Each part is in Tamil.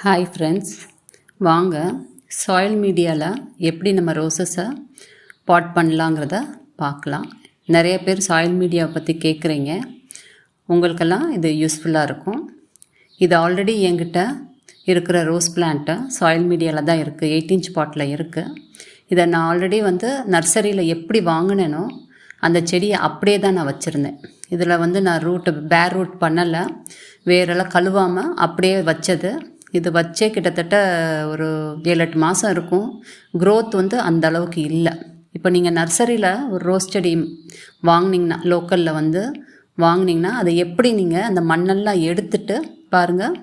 ஹாய் ஃப்ரெண்ட்ஸ் வாங்க சாயில் மீடியாவில் எப்படி நம்ம ரோசஸை பாட் பண்ணலாங்கிறத பார்க்கலாம். நிறைய பேர் சாயில் மீடியாவை பற்றி கேட்குறீங்க உங்களுக்கெல்லாம் இது யூஸ்ஃபுல்லாக இருக்கும். இது ஆல்ரெடி என்கிட்ட இருக்கிற ரோஸ் பிளான்ட்டை சாயில் மீடியாவில் தான் இருக்குது எயிட் இன்ச் பாட்டில் இருக்குது இதை நான் ஆல்ரெடி வந்து நர்சரியில் எப்படி வாங்கினேனோ அந்த செடியை அப்படியே தான் நான் வச்சுருந்தேன். இதில் வந்து நான் ரூட்டு பேர் ரூட் பண்ணலை. வேறெல்லாம் கழுவாமல் அப்படியே வச்சது. இது வச்சே கிட்டத்தட்ட ஒரு ஏழு எட்டு மாதம் இருக்கும். க்ரோத் வந்து அந்த அளவுக்கு இல்லை. இப்போ நீங்கள் நர்சரியில் ஒரு ரோஸ் செடி வாங்கினீங்கன்னா லோக்கலில் வந்து வாங்கினீங்கன்னா அதை எப்படி நீங்கள் அந்த மண்ணெல்லாம் எடுத்துட்டு பாருங்கள்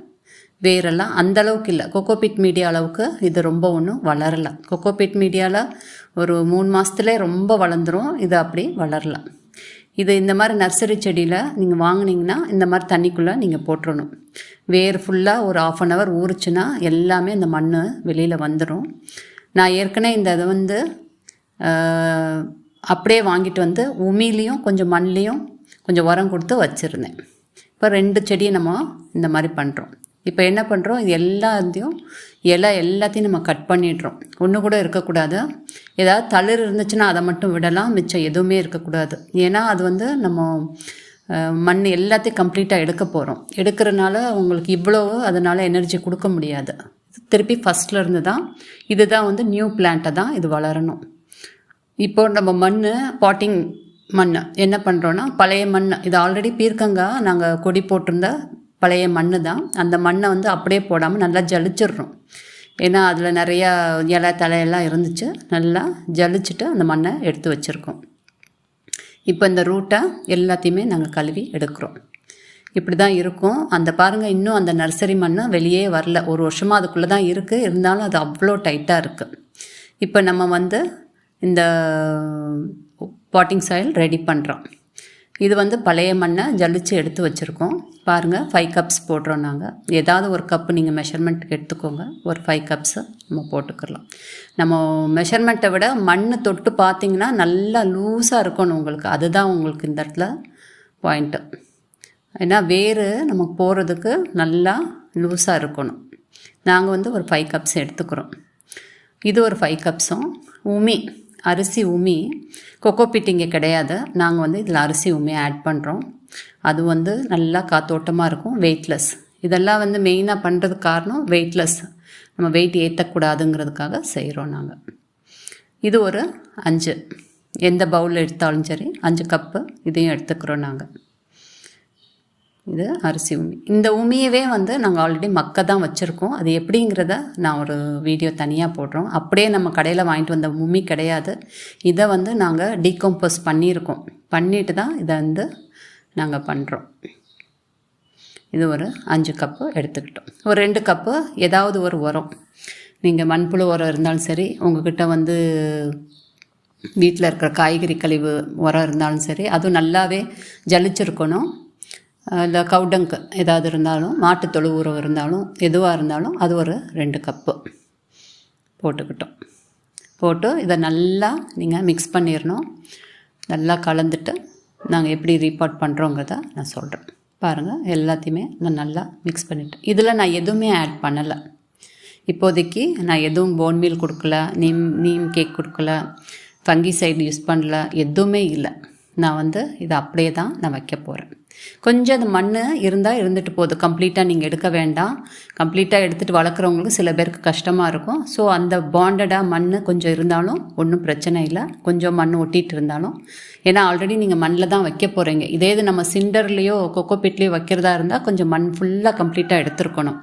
வேரெல்லாம் அந்த அளவுக்கு இல்லை. கொக்கோபிட் மீடியா அளவுக்கு இது ரொம்ப ஒன்றும் வளரலை. கொக்கோபிட் மீடியாவில் ஒரு மூணு மாதத்துலேயே ரொம்ப வளர்ந்துரும். இது அப்படி வளரலாம் இது இந்த மாதிரி நர்சரி செடியில் நீங்கள் வாங்குனீங்கன்னா இந்த மாதிரி தண்ணிக்குள்ளே நீங்கள் போட்டுடணும் வேர் ஃபுல்லாக ஒரு ஆஃப் அன் ஹவர் ஊறுச்சுன்னா எல்லாமே இந்த மண் வெளியில் வந்துடும் நான் ஏற்கனவே இந்த இதை வந்து அப்படியே வாங்கிட்டு வந்து உமிலையும் கொஞ்சம் மண்லேயும் கொஞ்சம் உரம் கொடுத்து வச்சுருந்தேன். இப்போ ரெண்டு செடியை நம்ம இந்த மாதிரி பண்ணுறோம் இப்போ என்ன பண்ணுறோம் இது எல்லாத்தையும் இலை எல்லாத்தையும் நம்ம கட் பண்ணிடுறோம். ஒன்று கூட இருக்கக்கூடாது. ஏதாவது தளிர் இருந்துச்சுன்னா அதை மட்டும் விடலாம். மிச்சம் எதுவுமே இருக்கக்கூடாது. ஏன்னா அது வந்து நம்ம மண் எல்லாத்தையும் கம்ப்ளீட்டாக எடுக்க போகிறோம் எடுக்கிறனால உங்களுக்கு இவ்வளோ அதனால் எனர்ஜி கொடுக்க முடியாது. திருப்பி ஃபஸ்ட்லேருந்து தான் இது தான் இதுதான் வந்து நியூ பிளான்ட்டை தான் இது வளரணும். இப்போ நம்ம மண் பாட்டிங் மண் என்ன பண்ணுறோன்னா பழைய மண் இது ஆல்ரெடி பீர்க்கங்காய் நாங்கள் கொடி போட்டிருந்த பழைய மண் தான். அந்த மண்ணை வந்து அப்படியே போடாமல் நல்லா ஜலிச்சிடுறோம். ஏன்னா அதில் நிறையா இலை தலையெல்லாம் இருந்துச்சு. நல்லா ஜலிச்சுட்டு அந்த மண்ணை எடுத்து வச்சுருக்கோம். இப்போ இந்த ரூட்டை எல்லாத்தையுமே நாங்கள் கழுவி எடுக்கிறோம். இப்படி தான் இருக்கும். அந்த பாருங்கள் இன்னும் அந்த நர்சரி மண் வெளியே வரல. ஒரு வருஷமாக அதுக்குள்ளே தான் இருக்குது இருந்தாலும் அது அவ்வளோ டைட்டாக இருக்குது இப்போ நம்ம வந்து இந்த பாட்டிங் சாயில் ரெடி பண்ணுறோம் இது வந்து பழைய மண்ணை ஜலிச்சு எடுத்து வச்சுருக்கோம். பாருங்கள் ஃபைவ் கப்ஸ் போடுறோம் நாங்கள் ஏதாவது ஒரு கப்பு நீங்கள் மெஷர்மெண்ட்டுக்கு எடுத்துக்கோங்க. ஒரு ஃபைவ் கப்ஸு நம்ம போட்டுக்கிறலாம் நம்ம மெஷர்மெண்ட்டை விட மண் தொட்டு பார்த்தீங்கன்னா நல்லா லூஸாக இருக்கணும் உங்களுக்கு. அதுதான் உங்களுக்கு இந்த இடத்துல பாயிண்ட்டு ஏன்னா வேறு நமக்கு போகிறதுக்கு நல்லா லூஸாக இருக்கணும். நாங்கள் வந்து ஒரு ஃபைவ் கப்ஸ் எடுத்துக்கிறோம். இது ஒரு ஃபைவ் கப்ஸும் உமி. அரிசி உமி கொக்கோ இங்கே கிடையாது. நாங்கள் வந்து இதில் அரிசி உமி ஆட் பண்ணுறோம் அது வந்து நல்லா காத்தோட்டமாக இருக்கும். வெயிட்லெஸ் இதெல்லாம் வந்து மெயினாக பண்ணுறதுக்கு காரணம் வெயிட்லெஸ் நம்ம வெயிட் ஏற்றக்கூடாதுங்கிறதுக்காக செய்கிறோம் நாங்கள் இது ஒரு அஞ்சு. எந்த பவுலில் எடுத்தாலும் சரி அஞ்சு கப்பு இதையும் எடுத்துக்கிறோம் நாங்கள் இது அரிசி உமி இந்த உமியவே வந்து நாங்கள் ஆல்ரெடி மக்க தான் வச்சுருக்கோம். அது எப்படிங்கிறத நான் ஒரு வீடியோ தனியாக போடுறோம். அப்படியே நம்ம கடையில் வாங்கிட்டு வந்த உமி கிடையாது. இதை வந்து நாங்கள் டீகம்போஸ் பண்ணியிருக்கோம். பண்ணிட்டு தான் இதை வந்து நாங்கள் பண்ணுறோம் இது ஒரு அஞ்சு கப்பு எடுத்துக்கிட்டோம். ஒரு ரெண்டு கப்பு ஏதாவது ஒரு உரம். நீங்கள் மண்புழு உரம் இருந்தாலும் சரி உங்கள்கிட்ட வந்து வீட்டில் இருக்கிற காய்கறி கழிவு உரம் இருந்தாலும் சரி அதுவும் நல்லாவே ஜலிச்சிருக்கணும். இல்லை கவுடங்கு ஏதாவது இருந்தாலும் மாட்டுத்தொழு உரம் இருந்தாலும் எதுவாக இருந்தாலும் அது ஒரு ரெண்டு கப்பு போட்டுக்கிட்டோம். போட்டு இதை நல்லா நீங்கள் மிக்ஸ் பண்ணிடணும் நல்லா கலந்துட்டு நாங்கள் எப்படி ரீபாட் பண்ணுறோங்கிறத நான் சொல்கிறேன் பாருங்கள் எல்லாத்தையுமே நான் நல்லா மிக்ஸ் பண்ணிட்டேன் இதில் நான் எதுவுமே ஆட் பண்ணலை. இப்போதைக்கு நான் எதுவும் போன் மீல் கொடுக்கல நீம் நீம் கேக் கொடுக்கல ஃபங்கி சைடு யூஸ் பண்ணல எதுவுமே இல்லை. நான் வந்து இதை அப்படியே தான் நான் வைக்க போகிறேன் கொஞ்சம் அந்த மண் இருந்தால் இருந்துட்டு போகுது. கம்ப்ளீட்டாக நீங்கள் எடுக்க வேண்டாம். கம்ப்ளீட்டாக எடுத்துகிட்டு வளர்க்குறவங்களுக்கு சில பேருக்கு கஷ்டமாக இருக்கும். ஸோ அந்த பாண்டடாக மண் கொஞ்சம் இருந்தாலும் ஒன்றும் பிரச்சனை இல்லை. கொஞ்சம் மண் ஒட்டிகிட்டு இருந்தாலும். ஏன்னா ஆல்ரெடி நீங்கள் மண்ணில் தான் வைக்க போகிறீங்க இதே இது நம்ம சிண்டர்லேயோ கொக்கோபிட்லேயோ வைக்கிறதா இருந்தால் கொஞ்சம் மண் ஃபுல்லாக கம்ப்ளீட்டாக எடுத்துருக்கணும்.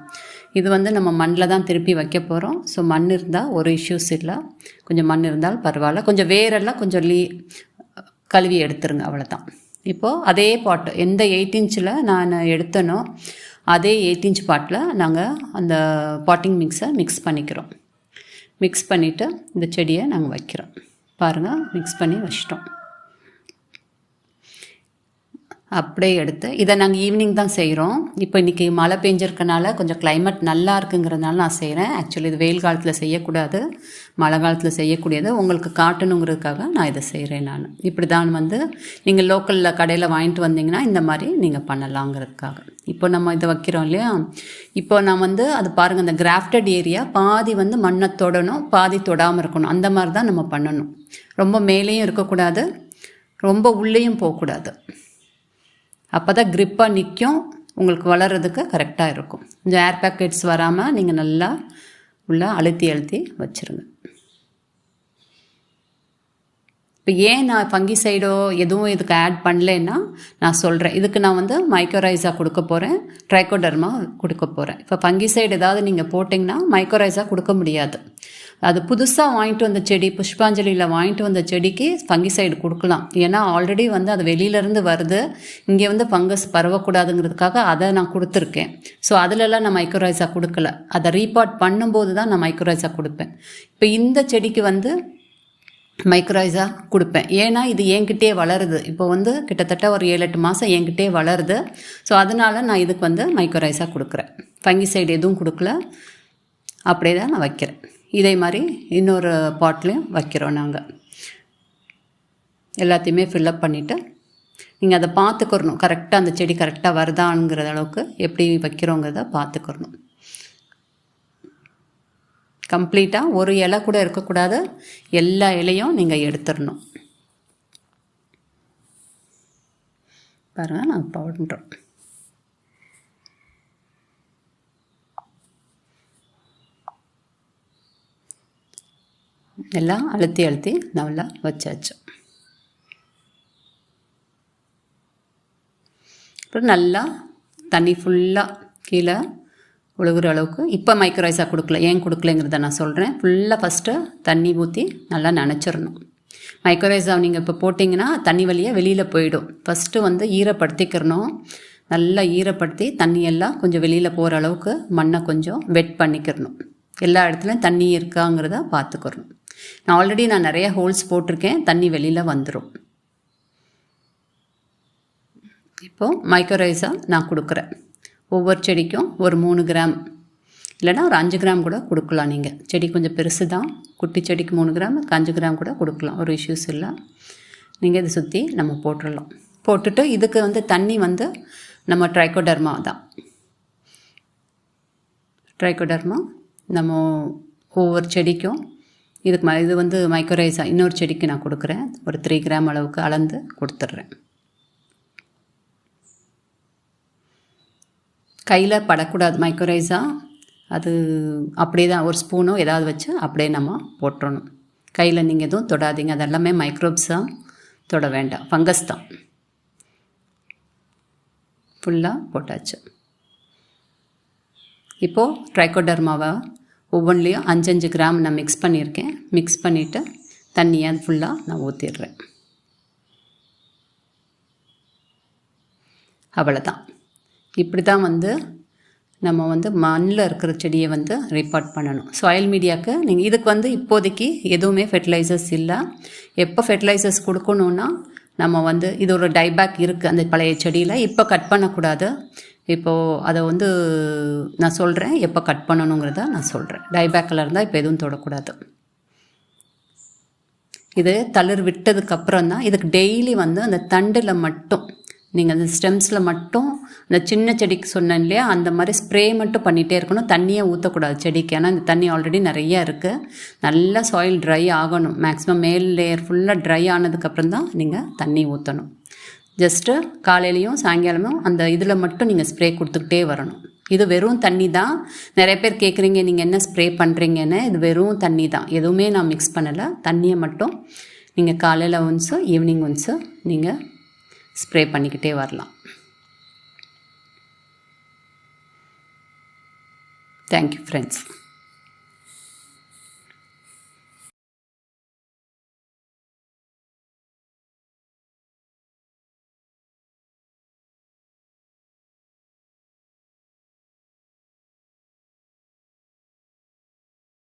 இது வந்து நம்ம மண்ணில் தான் திருப்பி வைக்க போகிறோம் ஸோ மண் இருந்தால் ஒரு இஷ்யூஸ் இல்லை. கொஞ்சம் மண் இருந்தால் பரவாயில்ல. கொஞ்சம் வேரெல்லாம் கொஞ்சம் லீ கழுவி எடுத்துருங்க அவ்வளோதான் இப்போது அதே பாட்டு எந்த எயிட் இன்ச்சில் நான் எடுத்தனோ அதே எயிட் இன்ச் பாட்டில் நாங்கள் அந்த பாட்டிங் மிக்ஸை மிக்ஸ் பண்ணிக்கிறோம். மிக்ஸ் பண்ணிவிட்டு இந்த செடியை நாங்கள் வைக்கிறோம். பாருங்கள் மிக்ஸ் பண்ணி வச்சிட்டோம். அப்படியே எடுத்து இதை நாங்கள் ஈவினிங் தான் செய்கிறோம் இப்போ இன்றைக்கி மழை பெஞ்சிருக்கனால கொஞ்சம் கிளைமேட் நல்லா இருக்குங்கிறதுனால நான் செய்கிறேன் ஆக்சுவலி இது வெயில் காலத்தில் செய்யக்கூடாது மழை காலத்தில் செய்யக்கூடியது. உங்களுக்கு காட்டணுங்கிறதுக்காக நான் இதை செய்கிறேன் நான். இப்படி தான் வந்து நீங்கள் லோக்கலில் கடையில் வாங்கிட்டு வந்தீங்கன்னா இந்த மாதிரி நீங்கள் பண்ணலாங்கிறதுக்காக. இப்போ நம்ம இதை வைக்கிறோம் இல்லையா? இப்போ நான் வந்து அது பாருங்கள் அந்த கிராஃப்டட் ஏரியா பாதி வந்து மண்ணை தொடணும் பாதி தொடாமல் இருக்கணும். அந்த மாதிரி தான் நம்ம பண்ணணும். ரொம்ப மேலேயும் இருக்கக்கூடாது ரொம்ப உள்ளேயும் போகக்கூடாது. அப்போ தான் க்ரிப்பாக நிற்கும் உங்களுக்கு வளர்கிறதுக்கு கரெக்டாக இருக்கும். கொஞ்சம் ஏர் பேக்கெட்ஸ் வராமல் நீங்கள் நல்லா உள்ளே அழுத்தி அழுத்தி வச்சுருங்க. இப்போ ஏன் நான் ஃபங்கி சைடோ எதுவும் இதுக்கு ஆட் பண்ணலைன்னா நான் சொல்கிறேன் இதுக்கு நான் வந்து மைக்ரோரைஸாக கொடுக்க போகிறேன் ட்ரைகோடர்மா கொடுக்க போகிறேன் இப்போ ஃபங்கி சைடு ஏதாவது நீங்கள் போட்டிங்கன்னா மைக்ரோரைஸாக கொடுக்க முடியாது. அது புதுசாக வாங்கிட்டு வந்த செடி புஷ்பாஞ்சலியில் வாங்கிட்டு வந்த செடிக்கு ஃபங்கி சைடு கொடுக்கலாம். ஏன்னா ஆல்ரெடி வந்து அது வெளியிலேருந்து வருது. இங்கே வந்து ஃபங்கஸ் பரவக்கூடாதுங்கிறதுக்காக அதை நான் கொடுத்துருக்கேன். ஸோ அதிலெல்லாம் நான் மைக்ரோரைஸா கொடுக்கல. அதை ரீபாட் பண்ணும்போது தான் நான் மைக்ரோரைஸாக கொடுப்பேன். இப்போ இந்த செடிக்கு வந்து மைக்ரோரைஸாக கொடுப்பேன். ஏன்னா இது என்கிட்டே வளருது. இப்போ வந்து கிட்டத்தட்ட ஒரு ஏழு எட்டு மாதம் என்கிட்டே வளருது. ஸோ அதனால் நான் இதுக்கு வந்து மைக்ரோரைஸாக கொடுக்குறேன். ஃபங்கி சைடு எதுவும் கொடுக்கல. அப்படியே தான் நான் வைக்கிறேன். இதே மாதிரி இன்னொரு பாட்லேயும் வைக்கிறோம் நாங்கள் எல்லாத்தையுமே ஃபில்லப் பண்ணிவிட்டு நீங்கள் அதை பார்த்துக்கிறணும். கரெக்டாக அந்த செடி கரெக்டாக வருதாங்கிற அளவுக்கு எப்படி வைக்கிறோங்கிறத பார்த்துக்கிறணும். கம்ப்ளீட்டாக ஒரு இலை கூட இருக்கக்கூடாது. எல்லா இலையும் நீங்கள் எடுத்துடணும். பாருங்கள் நாங்கள் பண்ணுறோம் எல்லாம் அழுத்தி அழுத்தி நல்லா வச்சாச்சு. அப்புறம் நல்லா தண்ணி ஃபுல்லாக கீழே ஒழுகுற அளவுக்கு இப்போ மைக்ரோரைஸாக கொடுக்கல ஏன் கொடுக்கலங்கிறத நான் சொல்கிறேன் ஃபுல்லாக ஃபஸ்ட்டு தண்ணி ஊற்றி நல்லா நினச்சிடணும். மைக்ரோரைஸாக நீங்கள் இப்போ போட்டிங்கன்னா தண்ணி வழியாக வெளியில் போயிடும். ஃபஸ்ட்டு வந்து ஈரப்படுத்திக்கிறணும். நல்லா ஈரப்படுத்தி தண்ணியெல்லாம் கொஞ்சம் வெளியில் போகிற அளவுக்கு மண்ணை கொஞ்சம் வெட் பண்ணிக்கிறணும். எல்லா இடத்துலையும் தண்ணி இருக்காங்கிறத பார்த்துக்கிறணும் நான் ஆல்ரெடி நான் நிறைய ஹோல்ஸ் போட்டிருக்கேன் தண்ணி வெளியில் வந்துடும் இப்போது மைக்ரோரைஸாக நான் கொடுக்குறேன். ஒவ்வொரு செடிக்கும் ஒரு மூணு கிராம் இல்லைன்னா ஒரு அஞ்சு கிராம் கூட கொடுக்கலாம் நீங்கள் செடி கொஞ்சம் பெருசு தான் குட்டி செடிக்கு மூணு கிராம் அஞ்சு கிராம் கூட கொடுக்கலாம். ஒரு இஷ்யூஸ் இல்லை. நீங்கள் இதை சுற்றி நம்ம போட்டுடலாம் போட்டுட்டு இதுக்கு வந்து தண்ணி வந்து நம்ம ட்ரைகோடர்மா தான். ட்ரைகோடர்மா நம்ம ஒவ்வொரு செடிக்கும் இதுக்கு ம இது வந்து மைக்ரோரைஸாக இன்னொரு செடிக்கு நான் கொடுக்குறேன். ஒரு த்ரீ கிராம் அளவுக்கு அளந்து கொடுத்துட்றேன். கையில் படக்கூடாது மைக்ரோரைஸாக அது அப்படியே தான் ஒரு ஸ்பூனோ ஏதாவது வச்சு அப்படியே நம்ம போட்டுறணும். கையில் நீங்கள் எதுவும் தொடாதீங்க. அதெல்லாமே மைக்ரோப்ஸாக தொட வேண்டாம். ஃபங்கஸ் தான். ஃபுல்லாக போட்டாச்சு. இப்போது ட்ரைகோடர்மாவை ஒவ்வொன்றிலையும் அஞ்சஞ்சு கிராம் நான் மிக்ஸ் பண்ணியிருக்கேன். மிக்ஸ் பண்ணிவிட்டு தண்ணியை ஃபுல்லாக நான் ஊற்றிடுறேன் அவ்வளோதான் இப்படி தான் வந்து நம்ம வந்து மண்ணில் இருக்கிற செடியை வந்து ரிப்போர்ட் பண்ணணும். சாயில் மீடியாவுக்கு நீங்கள் இதுக்கு வந்து இப்போதைக்கு எதுவுமே ஃபெர்டிலைசர்ஸ் இல்லை. எப்போ ஃபெர்டிலைசர்ஸ் கொடுக்கணுன்னா நம்ம வந்து இது ஒரு டைபேக் இருக்குது அந்த பழைய செடியில். இப்போ கட் பண்ணக்கூடாது. இப்போது அதை வந்து நான் சொல்கிறேன் எப்போ கட் பண்ணணுங்கிறத நான் சொல்கிறேன் டைபேக்கில் இருந்தால் இப்போ எதுவும் தொடக்கூடாது. இது தளிர் விட்டதுக்கப்புறம் தான் இதுக்கு டெய்லி வந்து அந்த தண்டில் மட்டும் நீங்கள் அந்த ஸ்டெம்ஸில் மட்டும் அந்த சின்ன செடிக்கு சொன்னேன் இல்லையா அந்த மாதிரி ஸ்ப்ரே மட்டும் பண்ணிகிட்டே இருக்கணும். தண்ணியை ஊற்றக்கூடாது செடிக்கு. ஏன்னா இந்த தண்ணி ஆல்ரெடி நிறையா இருக்குது நல்லா சாயில் ட்ரை ஆகணும். மேக்ஸிமம் மேல் லேயர் ஃபுல்லாக ட்ரை ஆனதுக்கப்புறம் தான் நீங்கள் தண்ணி ஊற்றணும் ஜஸ்ட்டு காலையிலையும் சாயங்காலமும் அந்த இதில் மட்டும் நீங்கள் ஸ்ப்ரே கொடுத்துக்கிட்டே வரணும். இது வெறும் தண்ணி தான். நிறைய பேர் கேட்குறீங்க நீங்கள் என்ன ஸ்ப்ரே பண்ணுறீங்கன்னு இது வெறும் தண்ணி தான். எதுவுமே நான் மிக்ஸ் பண்ணலை. தண்ணியை மட்டும் நீங்கள் காலையில் ஒன்ஸு ஈவினிங் ஒன்ஸு நீங்கள் ஸ்ப்ரே பண்ணிக்கிட்டே வரலாம். Thank you friends